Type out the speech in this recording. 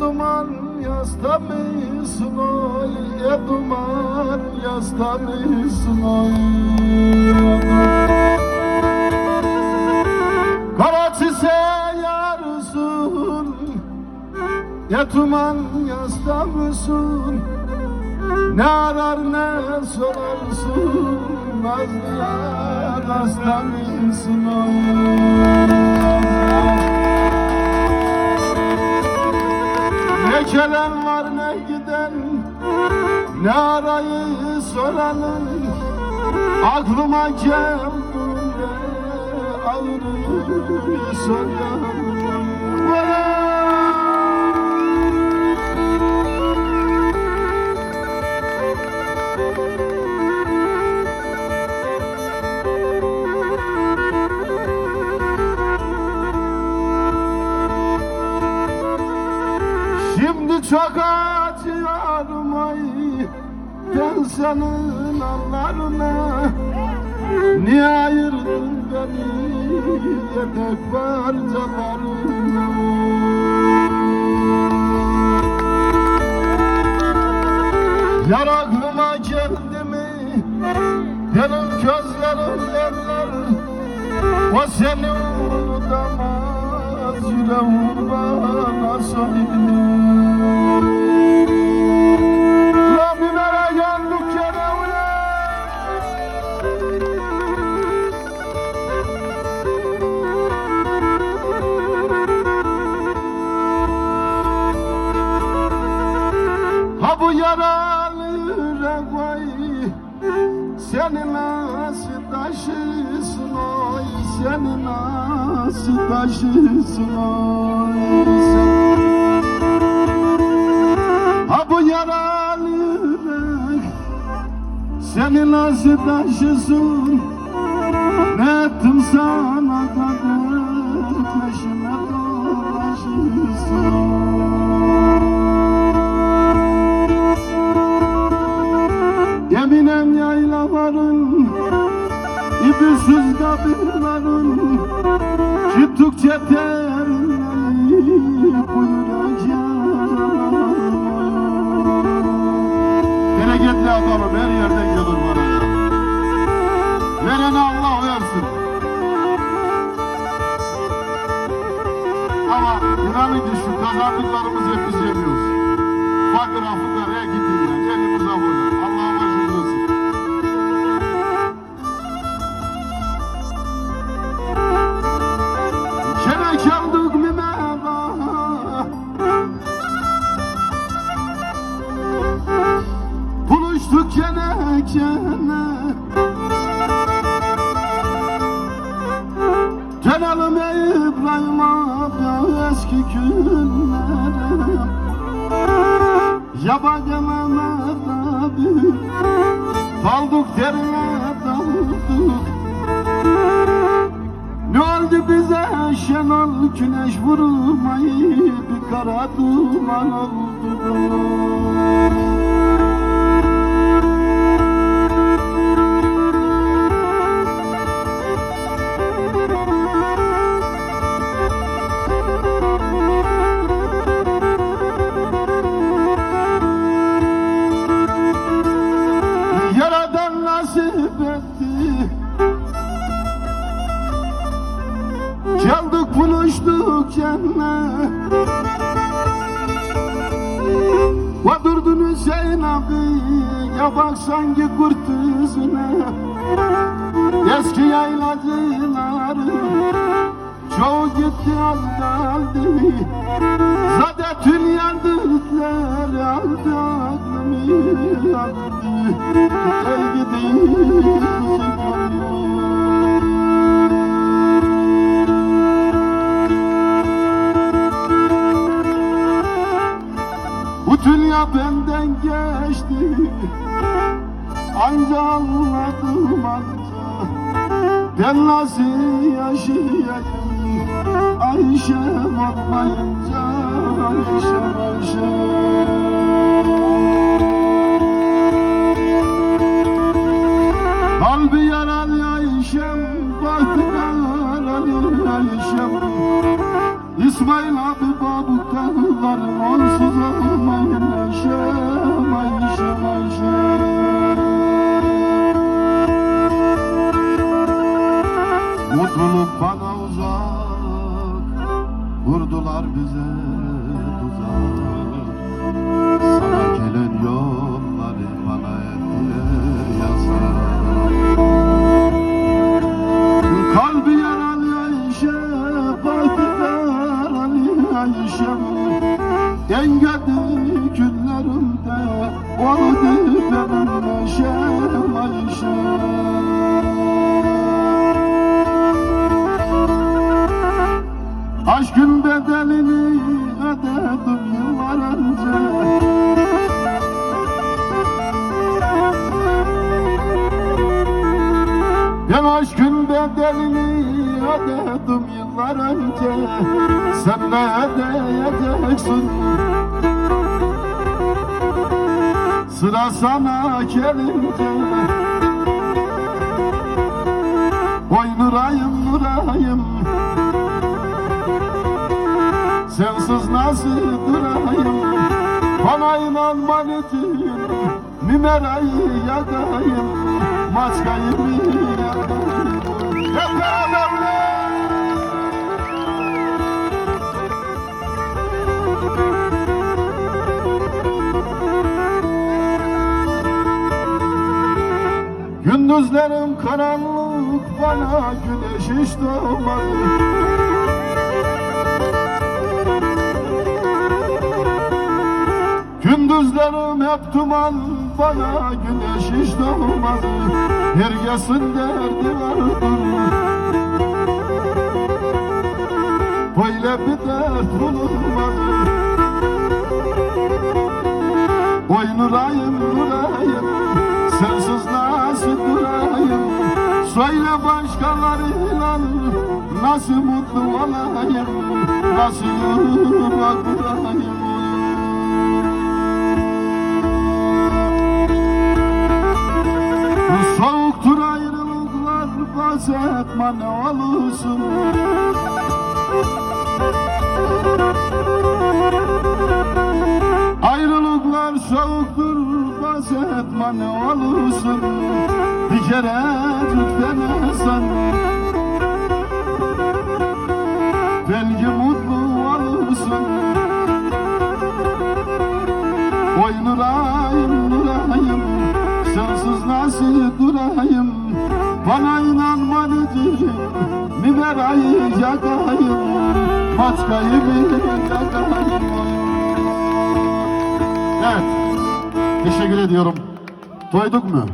Duman yasta mısın oy? E duman yasta mısın oy? Kara çiçeği yarısın E duman yasta mısın? Ne arar ne sorarsın Nazlı yar hasta mısın oy soranın Aklıma geldiğinde Ağrıyı soranın Şimdi çok acıyorum ay Ben senin anlarına Niye ayırdın beni? Yedek parçalarına Yar aklıma geldi mi Benim gözlerim yerler O seni unutamaz Yüreğim bana söylüyor Ha bu yaralı yürek vay Seni nasıl taşırsın oy? Seni nasıl taşırsın oy? Sen. Ha bu yaralı yürek Seni nasıl taşısın Ne ettim sana kadar Peşime dolaşırsın Terinleyip buyuracağım Bereketli adamım her yerden gelir bana Verene Allah versin. Ama inanın ki şu kazandıklarımızı hep biz yemiyoruz. Fakir fukaraya kene Dönelim İbrahim abi eski günlere Yabancı Mehmet abi Daldık derine daldık Ne oldu bize? Şenol güneş vurmayı Bir kara duman oldu cennet Ve durdun Hüseyin Ya bak sanki kurt yüzüne. Eski yaylacılar Çoğu gitti az kaldı Zaten dünya dürtler aldı aklımı aldı Ey gidi Bu Ben nasıl yaşayayım? Ayşem olmayınca Ayşem Ayşem Kalbi yaralı Ayşem Bahtı yaralı Ayşem. İsmail abi babuktalar onsuz olmayın Ayşe, Ayşe, Ayşe. Mutluluk bana uzak Vurdular bize tuzak. Sana gelen yolları bana ettiler yasak Kalbi yaralı Ayşe Bahtiyar Ali Ayşem En kötü günlerimde Oldu benim neşem Ayşem Aşkın bedelini ödedim yıllar önce. Ben aşkın bedelini ödedim yıllar önce. Sen ne ödeyeceksin Sıra sana gelince. Oy nurayım nurayım Sensiz nasıl durayım Bana inanman için Mimerayı yakayım. Maskayı yakayım. Hep Gündüzlerim karanlık bana güneş hiç doğmadı Gündüzlerim hep duman bana güneş hiç doğmadı Herkesin derdi vardır Böyle bir dert bulunmadı Oy nurayım Sensiz nasıl durayım? Söyle başkalarıyla Nasıl mutlu olayım? Nasıl yuva kurayım bahsetme ne olursun. Ayrılıklar soğuktur bahsetme ne olursun. Bir kere denesen Belki mutlu olursun. Oy nurayım nurayım Sensiz nasıl durayım? Bana inanman için Mimerayı yakayım Maçkayı bir yakayım Evet Teşekkür ediyorum Doyduk mu?